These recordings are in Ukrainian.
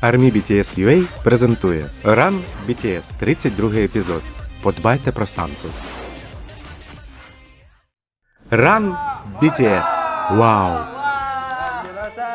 Армі BTS UA презентує Run BTS 32 епізод. Подбайте про Санту. Run BTS. Вау!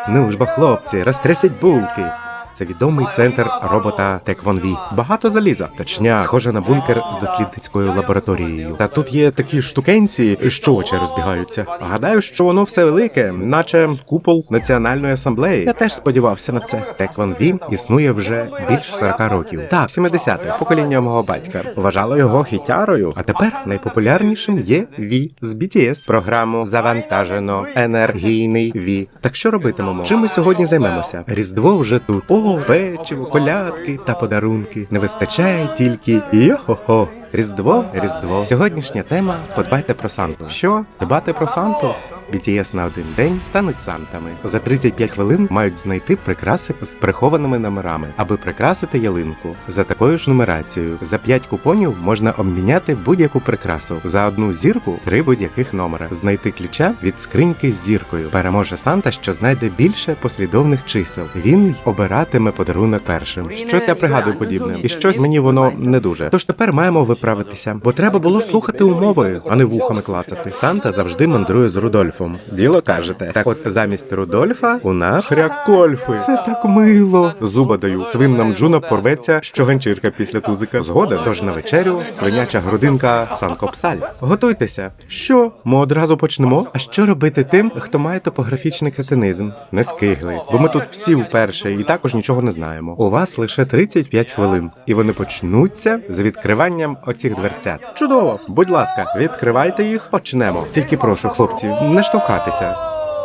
Ну ж бо, хлопці, розтрясіть булки. Це відомий центр робота Теквонві. Багато заліза, точня, схоже на бункер з дослідницькою лабораторією. Та тут є такі штукенці, що очі розбігаються. Гадаю, що воно все велике, наче купол національної асамблеї. Я теж сподівався на це. Теквонві існує вже більш 40 років. Так, 70-х, покоління мого батька. Вважало його хітярою, а тепер найпопулярнішим є Ві з BTS. Програму завантажено енергійний Ві. Так що робитимемо? Чим ми сьогодні займемося? Різдво вже тут. О, печиво, колядки та подарунки. Не вистачає тільки йо-хо-хо. Різдво, Різдво. Сьогоднішня тема подбайте про Санту. Що? Дбати про Санту? BTS на один день стануть сантами. За 35 хвилин мають знайти прикраси з прихованими номерами, аби прикрасити ялинку. За такою ж нумерацією, за 5 купонів можна обміняти будь-яку прикрасу. За одну зірку три будь-яких номера. Знайти ключа від скриньки з зіркою. Переможе Санта, що знайде більше послідовних чисел. Він й обиратиме подарунок першим. Щось я пригадую подібне, і щось мені воно не дуже. Тож тепер маємо виправитися, бо треба було слухати умови, а не вухами клацати. Санта завжди мандрує з Рудольфом. Діло кажете. Так от замість Рудольфа у нас хрякольфи. Це так мило. Зуба даю. Свин нам Джуна порветься, що ганчірка після тузика. Згоден. Тож на вечерю свиняча грудинка санкопсаль. Готуйтеся. Що? Ми одразу почнемо? А що робити тим, хто має топографічний кретинизм? Не скигли, бо ми тут всі вперше і також нічого не знаємо. У вас лише 35 хвилин, і вони почнуться з відкриванням оцих дверцят. Чудово! Будь ласка, відкривайте їх. Почнемо. Тільки прошу, хлопці, не штовхатися.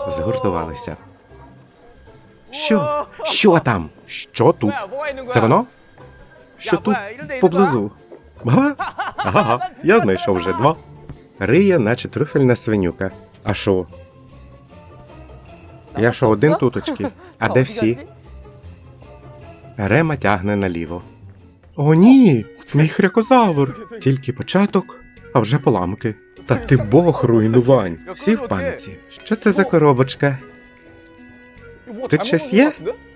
Згуртувалися. Що? Що там? Що тут? Це воно? Що тут поблизу? Ага, ага, я знайшов вже два. Риє, наче трюфельна свинюка. А що? Я що, один туточки? А де всі? Рема тягне наліво. О, ні, мій хрякозавр. Тільки початок, а вже поламки. Та ти бог руйнувань. Всі в паніці. Що це за коробочка? Тут щось є?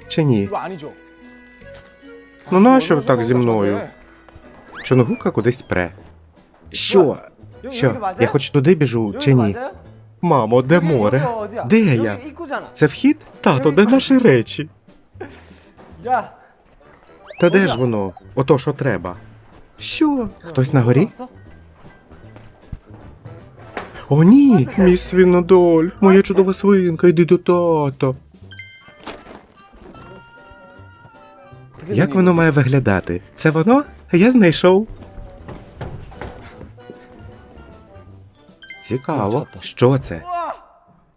Чи ні? Ну нащо так зі мною? Чонгука кудись пре. Що? Що? Я хоч туди біжу, чи ні? Мамо, де море? Де я? Це вхід? Тато, де наші речі? Та де ж воно? Ото що треба. Що? Хтось на горі? О, ні, мій свинодоль, моя чудова свинка, йди до тата. Як воно має виглядати? Це воно? Я знайшов. Цікаво. Що це?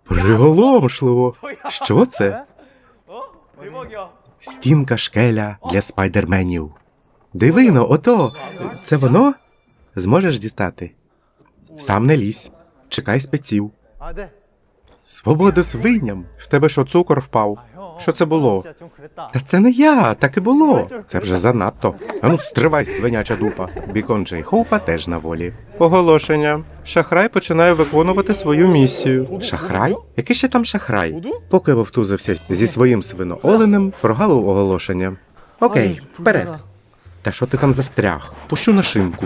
Приголомшливо. Що це? Стінка шкеля для спайдерменів. Дивино, ото. Це воно? Зможеш дістати? Сам не лізь. Чекай спеців. Свобода свиням. В тебе що цукор впав? Що це було? Та це не я, так і було. Це вже занадто. Ану, стривай, свиняча дупа. Бікон Джей Хоупа теж на волі. Оголошення. Шахрай починає виконувати свою місію. Шахрай? Який ще там шахрай? Поки вовтузився зі своїм свинооленем, прогавив оголошення. Окей, вперед. Та що ти там застряг? Пущу на шинку.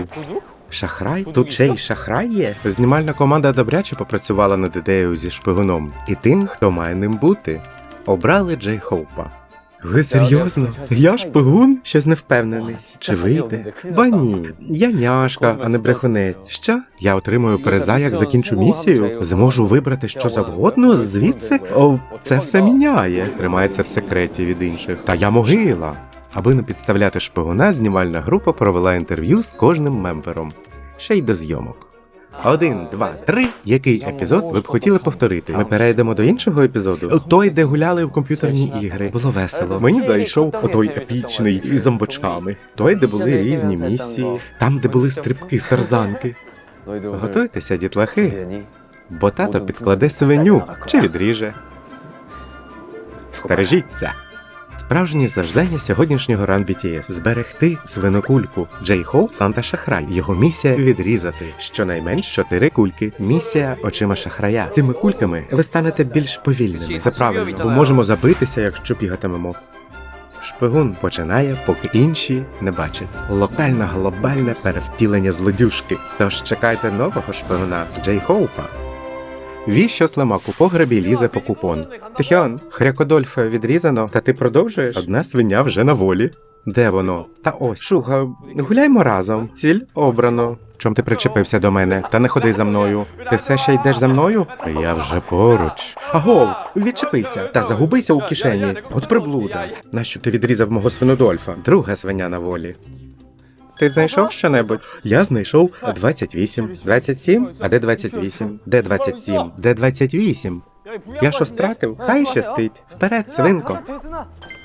Шахрай? Тут ще й шахрай є? Знімальна команда добряче попрацювала над ідеєю зі шпигуном і тим, хто має ним бути. Обрали Джей Хоупа. Ви серйозно? Я шпигун? Щось не впевнений. Чи вийде? Ба ні, я няшка, а не брехунець. Що? Я отримую приза, як закінчу місію. Зможу вибрати що завгодно звідси. О, це все міняє. Тримається в секреті від інших. Та я могила. Аби не підставляти шпигуна, знімальна група провела інтерв'ю з кожним мембером. Ще й до зйомок. Один, два, три. Який епізод ви б хотіли повторити? Ми перейдемо до іншого епізоду. Той, де гуляли в комп'ютерні ігри. Було весело. Мені зайшов отой епічний із зомбочками. Той, де були різні місії, там, де були стрибки з тарзанки. Готуйтеся, дітлахи, бо тато підкладе свиню чи відріже. Стережіться. Справжнє заждання сьогоднішнього ран BTS – зберегти свинокульку. Джей Хоу – Санта Шахрай. Його місія відрізати щонайменш чотири кульки. Місія очима шахрая. З цими кульками ви станете більш повільними. Це правильно, бо можемо забитися, якщо бігатимемо. Шпигун починає, поки інші не бачать. Локальне глобальне перевтілення злодюшки. Тож чекайте нового шпигуна Джей Хоупа. Вій, що слимак у погребі лізе по купон. Тихіон, хрякодольфе відрізано, та ти продовжуєш? Одна свиня вже на волі. Де воно? Та ось. Шуха, гуляймо разом. Ціль обрано. Чом ти причепився до мене? Та не ходи за мною. Ти все ще йдеш за мною? Я вже поруч. Агов, відчепися та загубися у кишені. От приблуда. Нащо ти відрізав мого свинодольфа? Друга свиня на волі. Ти знайшов що-небудь? Я знайшов 28. 27? А де 28? Де 27? Де 28? Я що стратив? Хай щастить. Вперед, свинко.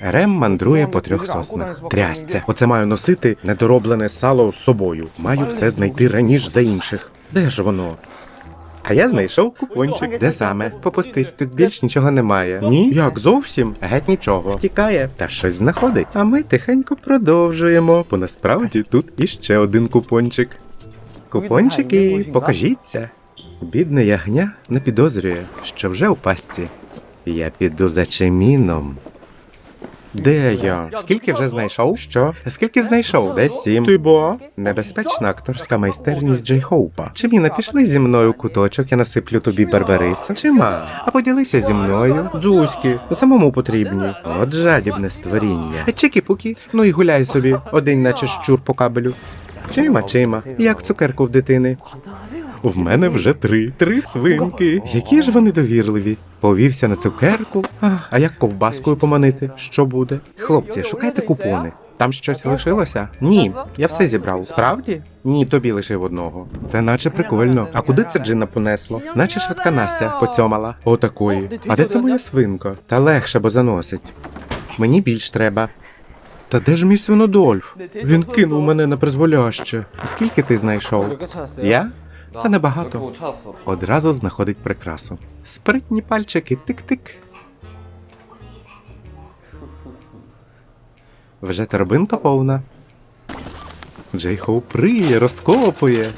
Рем мандрує по трьох соснах. Трясця. Оце маю носити недороблене сало з собою. Маю все знайти раніше за інших. Де ж воно? А я знайшов купончик. Де саме? Попустись, тут більш нічого немає. Ні? Як зовсім? Геть нічого. Втікає та щось знаходить. А ми тихенько продовжуємо, бо насправді тут іще один купончик. Купончики, покажіться. Бідне ягня не підозрює, що вже у пастці. Я піду за чиміном. Де я? Скільки вже знайшов? Що? Скільки знайшов? Десь сім. Ти бо? Небезпечна акторська майстерність Джей Хоупа. Чиміна, пішли зі мною куточок, я насиплю тобі барбариса. Чима? А поділися зі мною. Дзузьки, самому потрібні. От жадібне створіння. Чики-пуки, ну і гуляй собі, один наче щур по кабелю. Чима, чима, як цукерку в дитини. В мене вже три. Три свинки. Які ж вони довірливі. Повівся на цукерку. А, як ковбаскою поманити? Що буде? Хлопці, шукайте купони. Там щось лишилося? Ні, я все зібрав. Справді? Ні, тобі лишив одного. Це наче прикольно. А куди це Джина понесло? Наче швидка Настя поцьомала. Отакої. А де це моя свинка? Та легше, бо заносить. Мені більш треба. Та де ж мій свинодольф? Він кинув мене на призволяще. Скільки ти знайшов? Я? Та небагато. Одразу знаходить прикрасу. Спритні пальчики, тик-тик. Вже торбинка повна. Джейхоу приє, розкопує.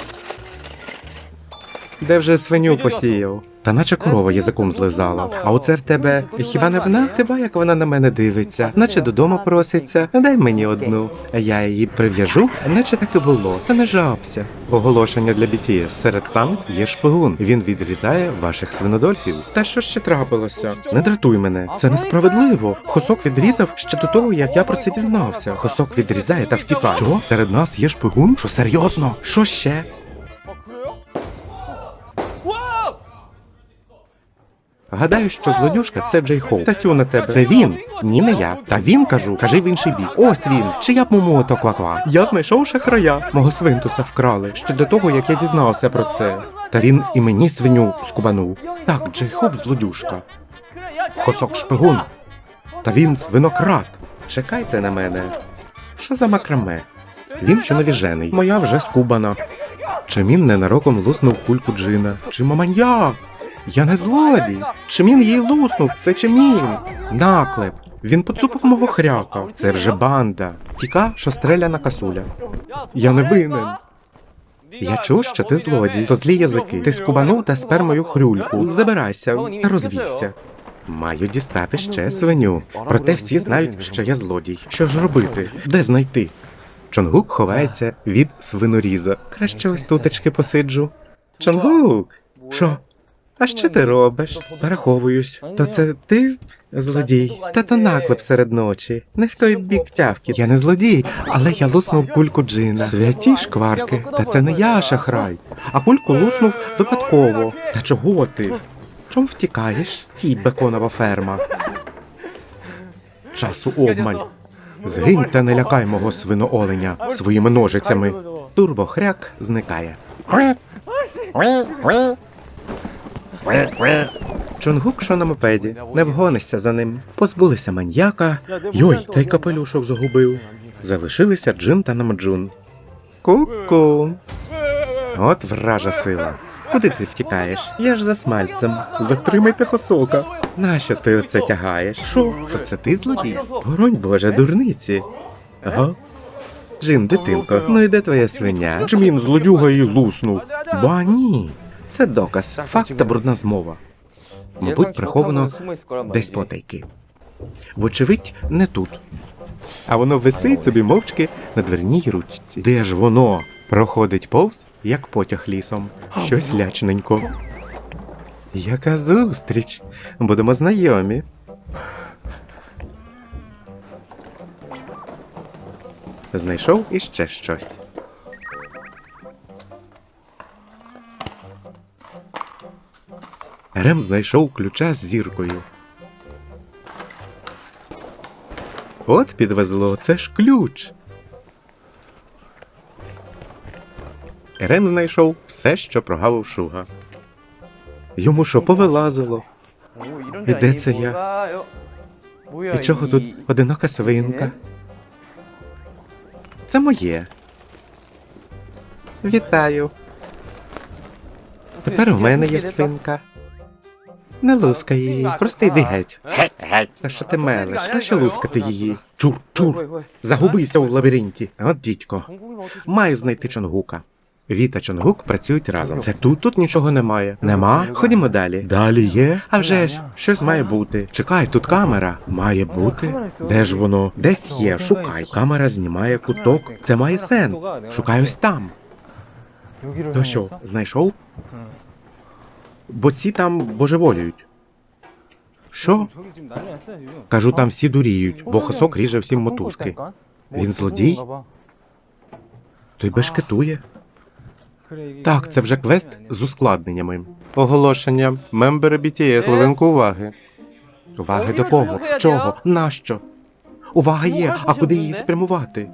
Де вже свиню посіяв? Та наче корова язиком злизала. А оце в тебе хіба не вона? Ти ба, як вона на мене дивиться, наче додому проситься. Дай мені одну. Я її прив'яжу, наче так і було. Та не жабся. Оголошення для BTS. Серед сам є шпигун. Він відрізає ваших свинодольфів. Та що ще трапилося? Не дратуй мене. Це несправедливо. Хосок відрізав ще до того, як я про це дізнався. Хосок відрізає та втікає. Що? Серед нас є шпигун? Що серйозно? Що ще? Гадаю, що злодюшка це Джей Хоу. Та тю на тебе. Це він. Ні, не я. Та він кажу, кажи в інший бік. Ось він. Чи я б мому то кваква. Я знайшов шахрая. Мого свинтуса вкрали. Ще до того, як я дізнався про це. Та він і мені свиню скубанув. Так, Джей Хоп злодюшка. Хосок шпигун. Та він свинократ. Чекайте на мене. Що за макраме? Він ще навіжений. Моя вже скубана. Чимін ненароком луснув кульку джина. Чи маманьяк? Я не злодій. Чимін їй луснув, це Чимін. Наклеп. Він поцупив мого хряка. Це вже банда. Тіка, що стреляна касуля. Я не винен. Я чув, що ти злодій. То злі язики. Ти скубанув та спер мою хрюльку. Забирайся та розвійся. Маю дістати ще свиню. Проте всі знають, що я злодій. Що ж робити? Де знайти? Чонгук ховається від свиноріза. Краще ось тутечки посиджу. Чонгук! Що? А що ти робиш? Переховуюсь. То це ти злодій? Та то наклеп серед ночі. Не в той бік тявки. Я не злодій, але я луснув кульку джина. Святі шкварки. Та це не я шахрай. А кульку луснув випадково. Та чого ти? Чом втікаєш? Стій, беконова ферма. Часу обмаль. Згинь та не лякай мого свинооленя своїми ножицями. Турбохряк зникає. Чонгук, що на мопеді, не вгонишся за ним. Позбулися маньяка. Йой, та й капелюшок загубив. Залишилися Джин та Намджун. Ку-ку. От вража сила. Куди ти втікаєш? Я ж за смальцем. Затримайте хосока. Нащо ти оце тягаєш? Що? Що це ти злодій? Боронь Боже, дурниці. Ага. Джин, дитинко, ну і де твоя свиня? Джмін злодюга її луснув. Ба ні. Це доказ, факт та брудна змова. Мабуть, приховано десь потайки. Вочевидь, не тут. А воно висить собі мовчки на дверній ручці. Де ж воно? Проходить повз, як потяг лісом. Щось лячненько. Яка зустріч? Будемо знайомі. Знайшов іще щось. Рем знайшов ключа з зіркою. От підвезло, це ж ключ. Рем знайшов все, що прогавив шуга. Йому що повилазило? І де це я? І чого тут одинока свинка? Це моє. Вітаю. Тепер у мене є свинка. Не лускай її, просто йди геть. Геть, геть. Та що ти мелиш? Та що лускати її? Чур, чур. Загубися у лабіринті. От дідько. Маю знайти Чонгука. Віт та Чонгук працюють разом. Це тут тут нічого немає. Нема? Ходімо далі. Далі є? А вже ж, щось має бути. Чекай, тут камера. Має бути. Де ж воно? Десь є, шукай. Камера знімає куток. Це має сенс. Шукай ось там. То що, знайшов? Бо ці там божеволюють. Що? Кажу, там всі дуріють, бо хосок ріже всім мотузки. Він злодій? Той бешкетує. Так, це вже квест з ускладненнями. Оголошення. Мембери BTS. Хвилинку уваги. Уваги до кого? Чого? Нащо? Увага є, а куди її спрямувати?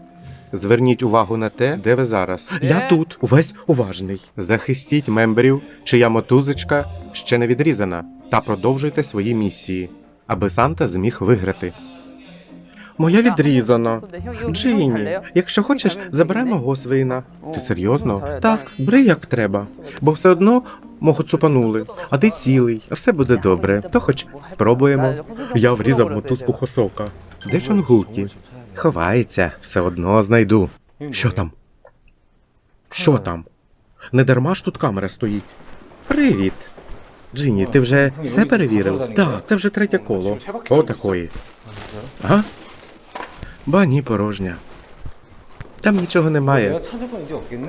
Зверніть увагу на те, де ви зараз. Я тут, увесь уважний. Захистіть мемберів, чия мотузочка ще не відрізана, та продовжуйте свої місії, аби Санта зміг виграти. Моя відрізана. Джині, якщо хочеш, забирай мого свина. Ти серйозно? Так, бери як треба. Бо все одно мого цупанули, а ти цілий, все буде добре. То хоч спробуємо. Я врізав мотузку хосока. Де Чонгукі? Ховається, все одно знайду. Що там? Що там? Не дарма ж тут камера стоїть. Привіт. Джині, ти вже все перевірив? Так, це вже третє коло. Отакої. Ага. Ба ні, порожня. Там нічого немає.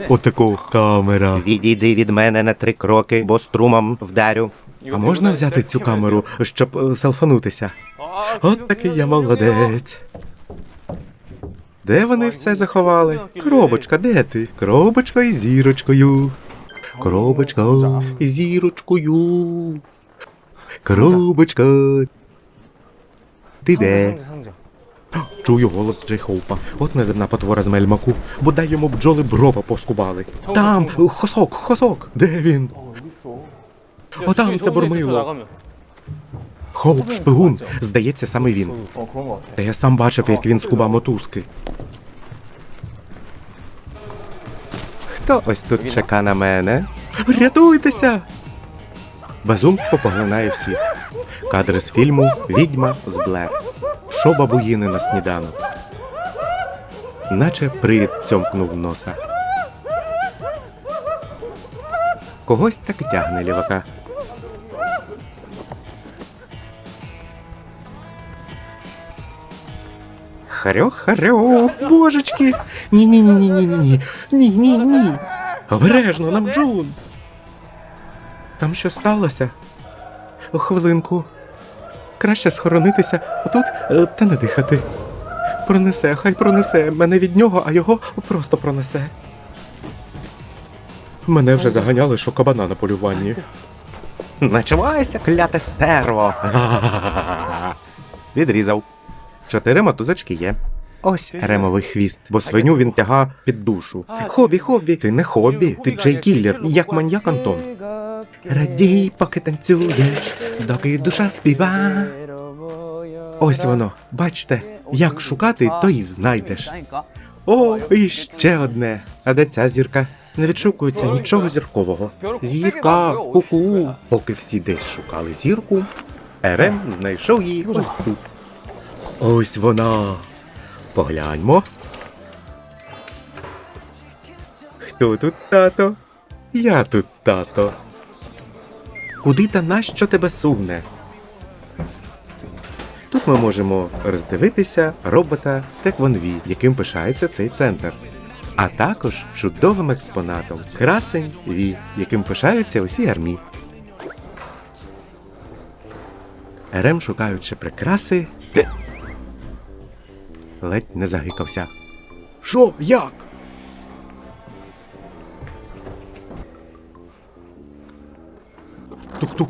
Отаку камера. Відійди від мене на три кроки, бо струмом вдарю. А можна взяти цю камеру, щоб е, селфанутися? От такий я молодець. Де вони все заховали? Коробочка, де ти? Коробочка із зірочкою. Коробочка із зірочкою. Коробочка. Ти де? Чую голос Джей Хоупа. От неземна потвора з мельмаку. Бодай йому бджоли брова поскубали. Там, хосок, хосок. Де він? Отам це бурмило. Хоуп, шпигун. Здається, саме він. Та я сам бачив, як він скубав мотузки. Хто ось тут чека на мене? Рятуйтеся! Безумство поглинає всіх. Кадри з фільму Відьма з Блер. Що бабуїни на сніданок. Наче привід цьомкнув носа. Когось так тягне лівака. Харьо-харьо, божечки! Ні-ні-ні-ні-ні-ні. Ні-ні-ні. Обережно, нам Джун. Там що сталося? О, хвилинку. Краще схоронитися отут е, та не дихати. Пронесе, хай пронесе. Мене від нього, а його просто пронесе. Мене вже заганяли, що кабана на полюванні. Начувайся, кляте стерво. Відрізав. Чотири мотузочки є. Ось ремовий хвіст, бо свиню він тяга під душу. Хобі, хобі, ти не хобі, ти Джей Кіллер, як маньяк Антон. Радій, поки танцюєш, доки душа співа. Ось воно, бачите, як шукати, то і знайдеш. О, і ще одне. А де ця зірка? Не відшукується нічого зіркового. Зірка, ку-ку. Поки всі десь шукали зірку, Ерем знайшов її ось тут. Ось вона. Погляньмо. Хто тут тато? Я тут тато. Куди та нащо тебе сувне? Тут ми можемо роздивитися робота Теквонві, яким пишається цей центр. А також чудовим експонатом красень Ві, яким пишаються усі армії. РМ, шукаючи прикраси, ледь не загикався. Що? Як? Тук-тук.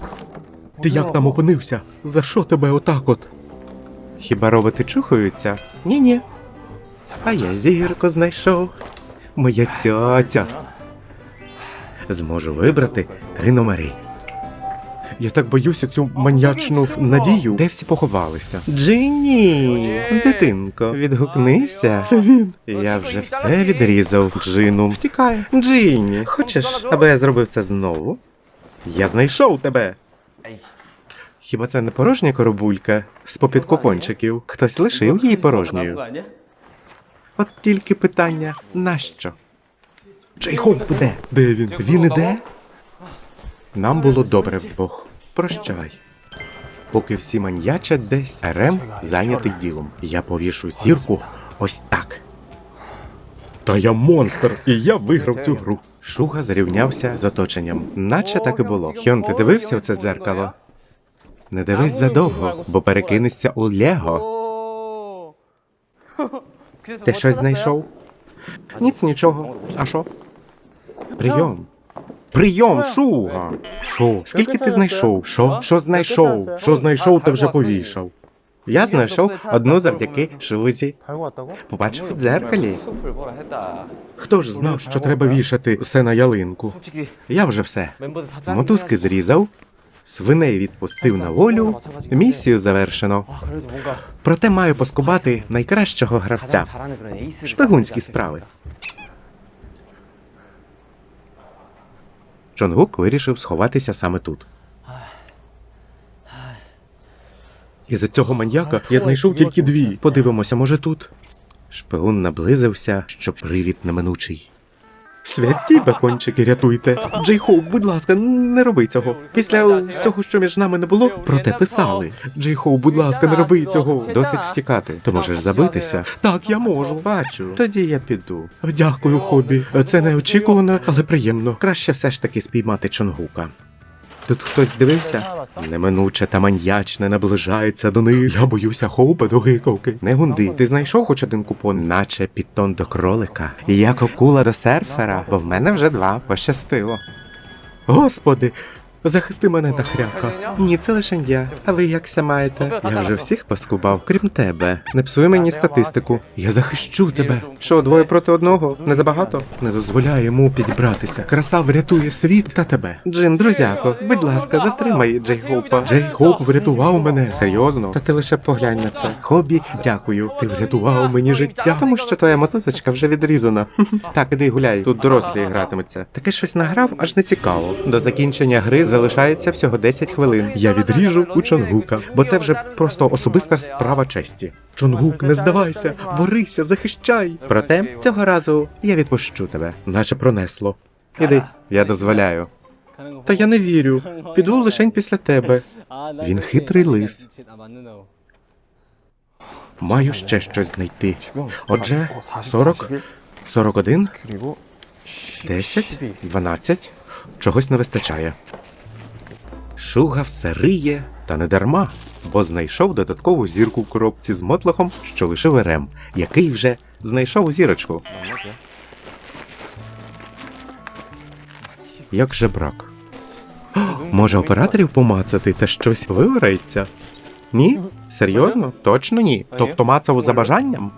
Ти як там опинився? За що тебе отак от? Хіба роботи чухаються? Ні-ні. А я зірку знайшов. Моя цьоця. Зможу вибрати три номери. Я так боюся цю маньячну надію. Де всі поховалися? Джинні! Дитинко, відгукнися. Це він. Я вже все відрізав. Джину. Втікає. Джинні, хочеш, аби я зробив це знову? Я знайшов тебе. Хіба це не порожня коробулька з попід купончиків? Хтось лишив її порожньою. От тільки питання нащо? Джей Хоуп де? Де він? Він іде? Нам було добре вдвох. Прощавай. Поки всі маньячать десь, Рем зайнятий ділом. Я повішу зірку ось так. Та я монстр, і я виграв цю гру. Шуга зарівнявся з оточенням, наче так і було. Хьон, ти дивився у це дзеркало? Не дивись задовго, бо перекинешся у Лего. Ти щось знайшов? Ніц нічого. А що? Прийом. Прийом, шуга. Шо? Скільки ти знайшов? Шо? Що знайшов? Що знайшов, то вже повішав. Я знайшов одну завдяки шузі. Побачив у дзеркалі. Хто ж знав, що треба вішати все на ялинку? Я вже все. Мотузки зрізав, свиней відпустив на волю. Місію завершено. Проте маю поскубати найкращого гравця. Шпигунські справи. Чонгук вирішив сховатися саме тут. І за цього маньяка я знайшов тільки дві. Подивимося, може тут. Шпигун наблизився, що привід неминучий. Святі бакончики, рятуйте. Джей Хоуп, будь ласка, не роби цього. Після всього, що між нами не було, про те писали. Джей Хоуп, будь ласка, не роби цього. Досить втікати. Ти можеш забитися. Так, я можу. Бачу. Тоді я піду. Дякую, хобі. Це неочікувано, але приємно. Краще все ж таки спіймати Чонгука. Тут хтось дивився? Неминуче та маньячне наближається до них. Я боюся хоупа до гикавки. Не гунди. Ти знайшов хоч один купон, наче підтон до кролика. Як акула до серфера, бо в мене вже два пощастило. Господи, захисти мене та хряка. Ні, це лише я. А ви якся маєте? Я вже всіх поскубав, крім тебе. Не псуй мені статистику. Я захищу тебе. Що, двоє проти одного? Не забагато? Не дозволяй йому підібратися. Краса врятує світ та тебе. Джин, друзяко, будь ласка, затримай Джей Хоупа. Джей Хоуп врятував мене. Серйозно? Та ти лише поглянь на це. Хобі, дякую. Ти врятував мені життя. Тому що твоя мотузочка вже відрізана. Так, іди гуляй. Тут дорослі гратимуться. Таке щось награв, аж не цікаво. До закінчення гри залишається всього 10 хвилин. Я відріжу у Чонгука, бо це вже просто особиста справа честі. Чонгук, не здавайся, борися, захищай. Проте цього разу я відпущу тебе, наче пронесло. Іди, я дозволяю. Та я не вірю. Піду лишень після тебе. Він хитрий лис. Маю ще щось знайти. Отже, 40, 41, 10, 12. Чогось не вистачає. Шуга все риє, та не дарма, бо знайшов додаткову зірку в коробці з мотлохом, що лишив Рем, який вже знайшов зірочку. Як же брак? О, Може операторів помацати та щось виграється? Ні? Серйозно? Точно ні. Тобто мацав за бажанням?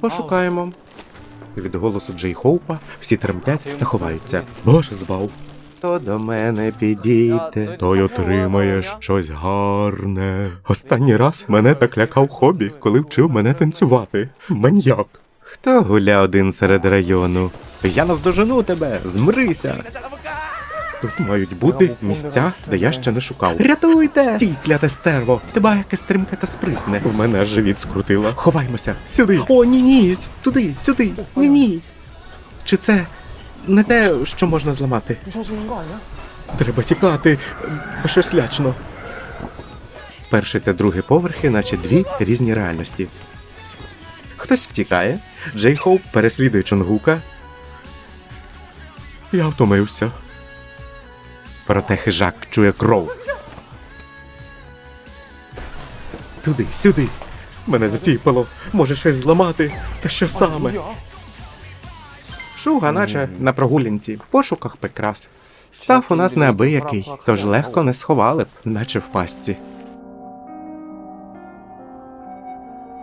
Пошукаємо. Від голосу Джей Хоупа всі тремтять та ховаються. Боже збав. То до мене підійте, той отримає щось гарне. Останній раз мене так лякав хобі, коли вчив мене танцювати. Маньяк. Хто гуля один серед району? Я наздожену тебе, змрися. Тут мають бути місця, де я ще не шукав. Рятуйте! Стій, кляте стерво! Ти ба яке стрімке та спритне. В мене живіт скрутило. Ховаймося! Сюди! О, ні, ні! Туди, сюди! Ні, ні! Чи це не те, що можна зламати? Треба тікати, бо щось лячно. Перший та другий поверхи, наче дві різні реальності. Хтось втікає, Джей Хоуп переслідує Чонгука. Я втомився. Проте хижак чує кров. Туди, сюди. Мене заціпало. Може щось зламати. Та що саме? Шуга, наче на прогулянці, в пошуках прикрас. Став у нас неабиякий, тож легко не сховали б, наче в пастці.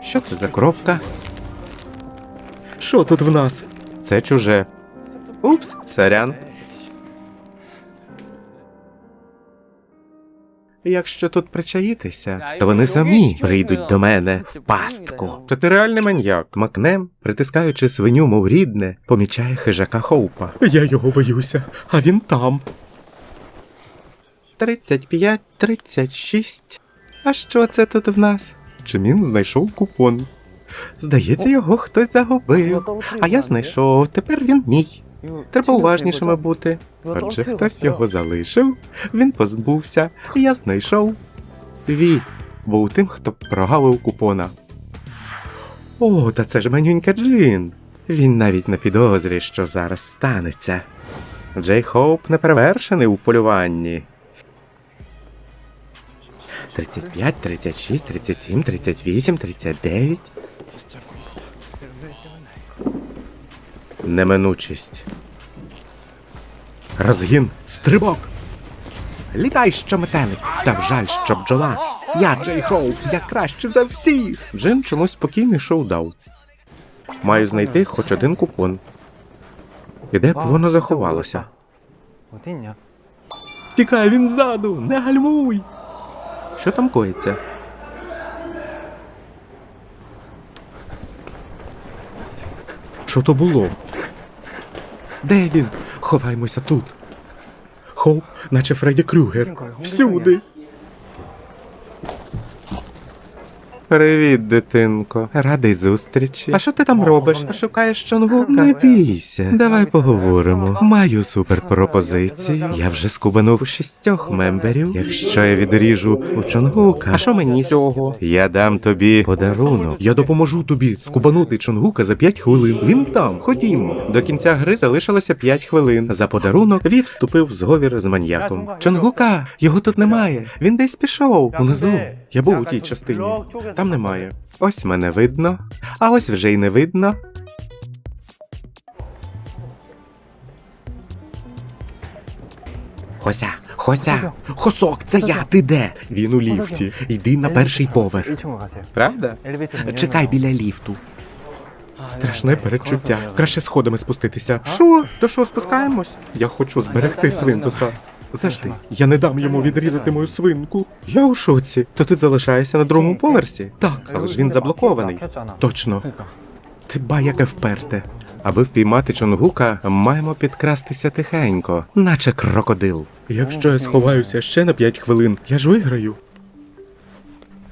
Що це за коробка? Що тут в нас? Це чуже. Упс, сорян. Якщо тут причаїтися, то вони самі прийдуть до мене в пастку. То ти реальний маньяк. Макнем, притискаючи свиню, мов рідне, помічає хижака Хоупа. Я його боюся, а він там. 35, 36. А що це тут в нас? Чи він знайшов купон? Здається, його хтось загубив. А я знайшов, тепер він мій. Треба уважнішими бути. Отже, хтось його залишив, він позбувся, і я знайшов. Ві був тим, хто прогавив купона. О, та це ж манюнька Джин. Він навіть не підозрює, що зараз станеться. Джей Хоуп неперевершений у полюванні. 35, 36, 37, 38, 39. неминучість. Розгін стрибок. Літай, що метелик, та вжаль, що бджола. Я Джей Хоуп, я краще за всіх. Джин чомусь спокійний шоу дав. Маю знайти хоч один купон. І де б воно заховалося? Тікай він ззаду, не гальмуй. Що там коїться? Що то було? Де він? Ховаймося тут. Хоуп, наче Фредді Крюгер. Всюди. Привіт, дитинко. Радий зустрічі. А що ти там робиш? Шукаєш Чонгука? Не бійся. Давай поговоримо. Маю суперпропозицію. Я вже скубанув шістьох мемберів. Якщо я відріжу у Чонгука. А що мені з цього? Я дам тобі подарунок. Я допоможу тобі скубанути Чонгука за 5 хвилин. Він там. Ходімо. До кінця гри залишилося 5 хвилин. За подарунок Вів вступив в зговір з маньяком. Чонгука, його тут немає. Він десь пішов. Унизу. Я був у тій частині. Там немає. Ось мене видно, а ось вже й не видно. Хося, Хося, Хосок, це я, ти де? Він у ліфті. Йди на перший поверх. Правда? Чекай біля ліфту. Страшне передчуття. Краще сходами спуститися. Що? То що, спускаємось? Я хочу зберегти свинтуса. Завжди. Я не дам йому відрізати мою свинку. Я у шоці. То ти залишаєшся на другому поверсі? Так, але ж він заблокований. Точно. Ти ба яке вперте. Аби впіймати Чонгука, маємо підкрастися тихенько, наче крокодил. Якщо я сховаюся ще на п'ять хвилин, я ж виграю.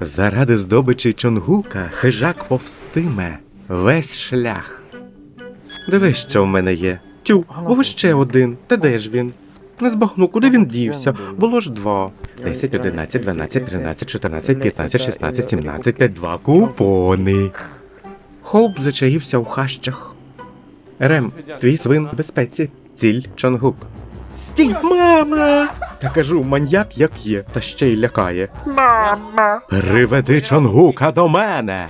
Заради здобичі Чонгука хижак повстиме весь шлях. Дивись, що в мене є. Тю, ось ще один. Та де ж він? Не збагну, куди він дівся? Було ж два. 10, 11, 12, 13, 14, 15, 16, 17 та два купони. Хоуп зачаївся у хащах. Рем, твій свин в безпеці. Ціль Чонгук. Стій, мама! Та кажу, маньяк як є, та ще й лякає. Мама! Приведи Чонгука до мене.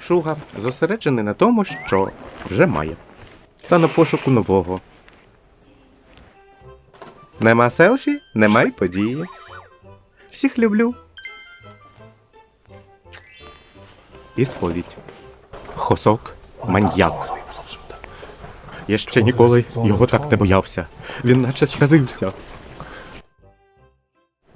Шуга зосереджений на тому, що вже має. Та на пошуку нового. Нема селфі, нема й події. Всіх люблю. І сповідь. Хосок маньяк. Я ще ніколи його так не боявся. Він наче сказився.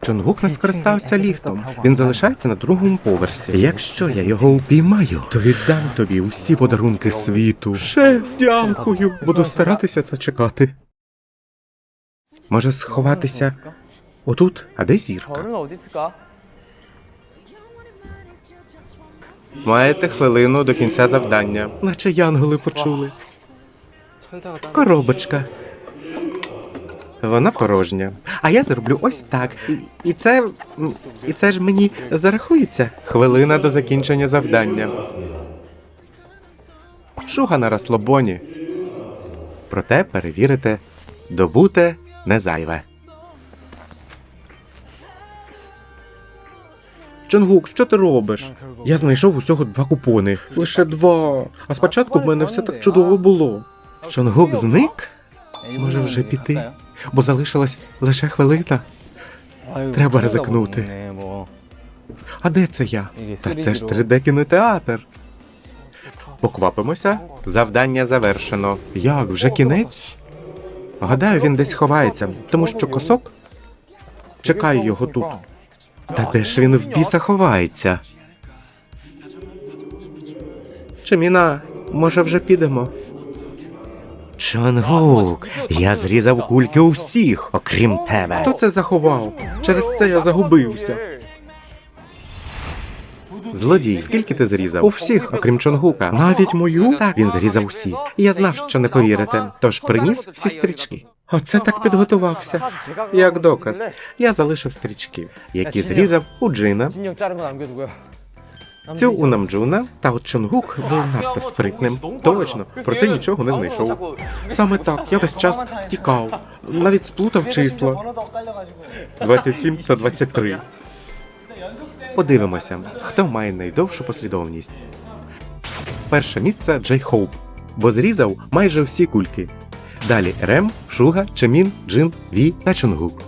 Чонгук не скористався ліфтом. Він залишається на другому поверсі. Якщо я його упіймаю, то віддам тобі усі подарунки світу. Шеф, дякую. Буду старатися та чекати. Може сховатися отут, а де зірка? Маєте хвилину до кінця завдання. Наче янголи почули. Коробочка. Вона порожня. А я зроблю ось так. І це і це ж мені зарахується. Хвилина до закінчення завдання. Шуга на розслабоні. Проте перевірите, добуте не зайве. Чонгук, що ти робиш? Я знайшов усього два купони. Лише два. А спочатку в мене все так чудово було. Чонгук зник? Може вже піти? Бо залишилась лише хвилина. Треба ризикнути. А де це я? Та це ж 3D кінотеатр. Поквапимося. Завдання завершено. Як, вже кінець? Гадаю, він десь ховається, тому що косок чекає його тут. Та де ж він в біса ховається? Чиміна, може вже підемо? Чонгук, я зрізав кульки у всіх, окрім тебе. Хто це заховав? Через це я загубився. Злодій, скільки ти зрізав? У всіх, окрім Чонгука. Навіть мою? Так, він зрізав усі. Я знав, що не повірите. Тож приніс всі стрічки. Оце так підготувався. Як доказ. Я залишив стрічки, які зрізав у Джина. Цю у Намджуна, та от Чунгук був надто спритним. Точно, проте нічого не знайшов. Саме так, я весь час втікав, навіть сплутав числа 27 та 23. Подивимося, хто має найдовшу послідовність. Перше місце Джей Хоуп, бо зрізав майже всі кульки. Далі Рем, Шуга, Чемін, Джин, Ві та Чонгук.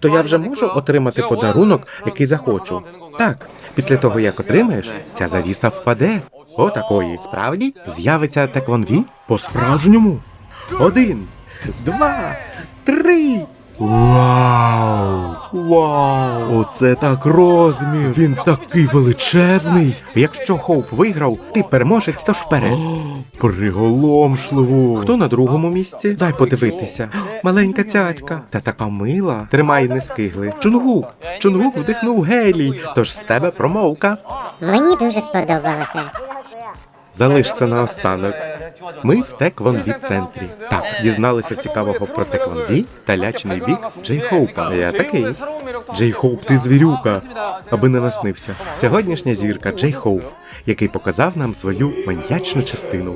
То я вже можу отримати подарунок, який захочу. Так, після того як отримаєш, ця завіса впаде. О, такої справді з'явиться Теквонві по-справжньому. Один, два, три. Вау! Вау! Оце так розмір! Він такий величезний! Якщо Хоуп виграв, ти переможець, тож вперед. Приголомшливо! Хто на другому місці? Дай подивитися. Маленька цяцька. Та така мила. Тримай не скигли. Чунгук! Чунгук вдихнув гелій, тож з тебе промовка. Мені дуже сподобалося. Залиш це на останок. Ми в Теквонві центрі. Так, дізналися цікавого про Теквонві та лячний бік Джей Хоупа. Я такий. Джей Хоуп, ти звірюка, аби не наснився. Сьогоднішня зірка Джей Хоуп, який показав нам свою маньячну частину.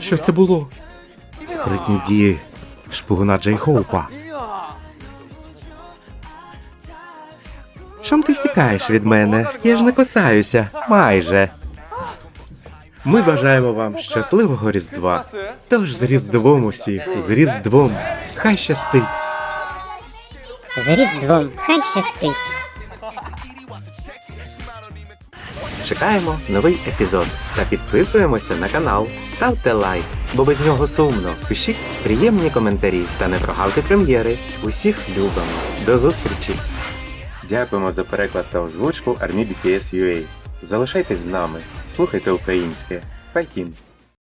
Що це було? Спритні дії шпигуна Джей Хоупа. Чом ти втікаєш від мене? Я ж не косаюся. Майже. Ми бажаємо вам щасливого Різдва. Тож з Різдвом усіх, з Різдвом. Хай щастить. З Різдвом, хай щастить. Чекаємо новий епізод та підписуємося на канал. Ставте лайк, бо без нього сумно. Пишіть приємні коментарі та не прогавте прем'єри. Усіх любимо. До зустрічі! Дякуємо за переклад та озвучку Армі BTS UA. Залишайтесь з нами, слухайте українське. Файтін!